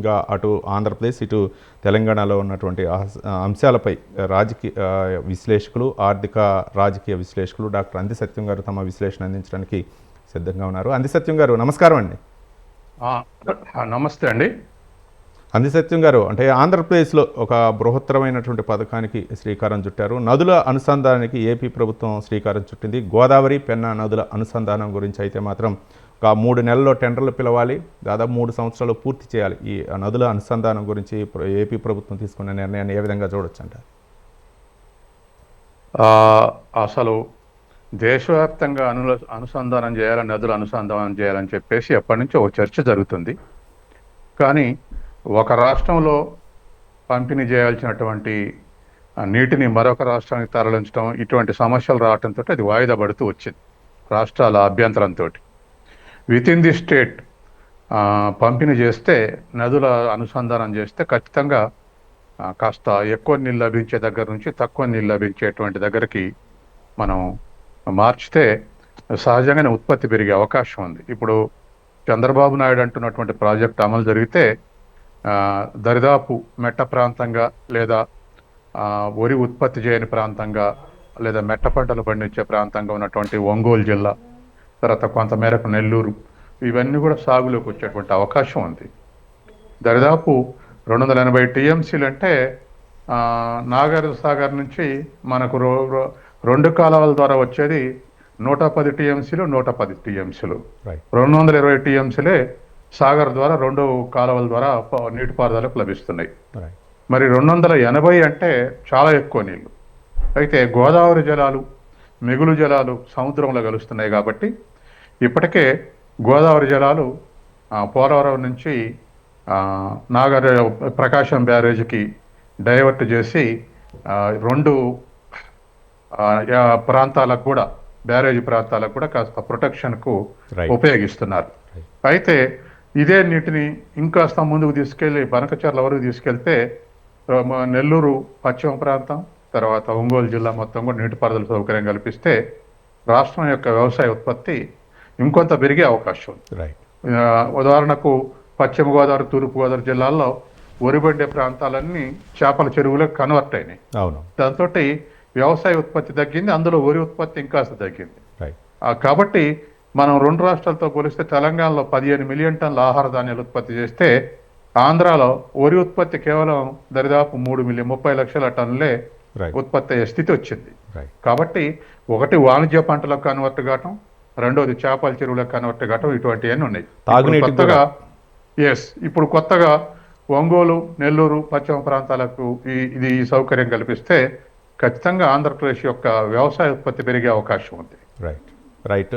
ఇంకా అటు ఆంధ్రప్రదేశ్ ఇటు తెలంగాణలో ఉన్నటువంటి అంశాలపై రాజకీయ విశ్లేషకులు ఆర్థిక రాజకీయ విశ్లేషకులు డాక్టర్ అంది సత్యం గారు తమ విశ్లేషణ అందించడానికి సిద్ధంగా ఉన్నారు. అంది సత్యం గారు నమస్కారం అండి. నమస్తే అండి. అంది సత్యం గారు అంటే ఆంధ్రప్రదేశ్లో ఒక బృహత్తరమైనటువంటి పథకానికి శ్రీకారం చుట్టారు. నదుల అనుసంధానానికి ఏపీ ప్రభుత్వం శ్రీకారం చుట్టింది. గోదావరి పెన్నా నదుల అనుసంధానం గురించి అయితే మాత్రం ఒక మూడు నెలల్లో టెండర్లు పిలవాలి దాదాపు మూడు సంవత్సరాలు పూర్తి చేయాలి. ఈ నదుల అనుసంధానం గురించి ఏపీ ప్రభుత్వం తీసుకున్న నిర్ణయాన్ని ఏ విధంగా చూడొచ్చు అంటారు అసలు దేశవ్యాప్తంగా అను అనుసంధానం చేయాలని నదులు అనుసంధానం చేయాలని చెప్పేసి ఎప్పటి నుంచో ఒక చర్చ జరుగుతుంది. కానీ ఒక రాష్ట్రంలో పంపిణీ చేయాల్సినటువంటి నీటిని మరొక రాష్ట్రానికి తరలించడం ఇటువంటి సమస్యలు రావడంతో అది వాయిదా పడుతూ వచ్చింది రాష్ట్రాల అభ్యంతరంతో విత్ ఇన్ ది స్టేట్ పంపిణీ చేస్తే నదుల అనుసంధానం చేస్తే ఖచ్చితంగా కాస్త ఎక్కువ నీళ్ళు లభించే దగ్గర నుంచి తక్కువ నీళ్ళు లభించేటువంటి దగ్గరికి మనం మార్చితే సహజంగానే ఉత్పత్తి పెరిగే అవకాశం ఉంది. ఇప్పుడు చంద్రబాబు నాయుడు అంటున్నటువంటి ప్రాజెక్ట్ అమలు జరిగితే దరిదాపు మెట్ట ప్రాంతంగా లేదా వరి ఉత్పత్తి చేయని ప్రాంతంగా లేదా మెట్ట పంటలు పండించే ప్రాంతంగా ఉన్నటువంటి ఒంగోలు జిల్లా తర్వాత కొంత మేరకు నెల్లూరు ఇవన్నీ కూడా సాగులోకి వచ్చేటువంటి అవకాశం ఉంది. దరిదాపు రెండు వందల ఎనభై టీఎంసీలు అంటే నాగార్జున సాగర్ నుంచి మనకు రెండు కాలువల ద్వారా వచ్చేది నూట పది టీఎంసీలు నూట పది టీఎంసీలు. రెండు వందల ఇరవై టీఎంసీలే సాగర్ ద్వారా రెండు కాలువల ద్వారా నీటిపారుదలకు లభిస్తున్నాయి. మరి రెండు వందల ఎనభై అంటే చాలా ఎక్కువ నీళ్ళు. అయితే గోదావరి జలాలు మిగులు జలాలు సముద్రంలో కలుస్తున్నాయి కాబట్టి ఇప్పటికే గోదావరి జలాలు పోలవరం నుంచి నాగర్ ప్రకాశం బ్యారేజ్కి డైవర్ట్ చేసి రెండు ప్రాంతాలకు కూడా బ్యారేజ్ ప్రాంతాలకు కూడా కాస్త ప్రొటెక్షన్కు. ఉపయోగిస్తున్నారు అయితే ఇదే నీటిని ఇంకాస్త ముందుకు తీసుకెళ్ళి బనకచర్ల వరకు తీసుకెళ్తే నెల్లూరు పశ్చిమ ప్రాంతం తర్వాత ఒంగోలు జిల్లా మొత్తం కూడా నీటిపారుదల సౌకర్యం కల్పిస్తే రాష్ట్రం యొక్క వ్యవసాయ ఉత్పత్తి ఇంకొంత పెరిగే అవకాశం ఉంది. రైట్ ఉదాహరణకు పశ్చిమ గోదావరి తూర్పు గోదావరి జిల్లాల్లో ఒరిబండే ప్రాంతాలన్నీ చేపల చెరువులకు కన్వర్ట్ అయినాయి. అవును. దాంతో వ్యవసాయ ఉత్పత్తి తగ్గింది అందులో వరి ఉత్పత్తి ఇంకాస్త తగ్గింది. కాబట్టి మనం రెండు రాష్ట్రాలతో పోలిస్తే తెలంగాణలో పదిహేను మిలియన్ టన్నుల ఆహార ధాన్యాలు ఉత్పత్తి చేస్తే ఆంధ్రాలో వరి ఉత్పత్తి కేవలం దరిదాపు మూడు మిలియన్ ముప్పై లక్షల టన్నులే రైట్ ఉత్పత్తి అయ్యే స్థితి వచ్చింది. కాబట్టి ఒకటి వాణిజ్య పంటలకు కన్వర్ట్ కావటం రెండోది చేపల చెరువులకు కన్వర్ట్ కావటం ఇటువంటివన్నీ ఉన్నాయి. కొత్తగా ఎస్ ఇప్పుడు కొత్తగా ఒంగోలు నెల్లూరు పశ్చిమ ప్రాంతాలకు ఈ ఇది ఈ సౌకర్యం కల్పిస్తే ఖచ్చితంగా ఆంధ్రప్రదేశ్ యొక్క వ్యవసాయ ఉత్పత్తి పెరిగే అవకాశం ఉంది. Right right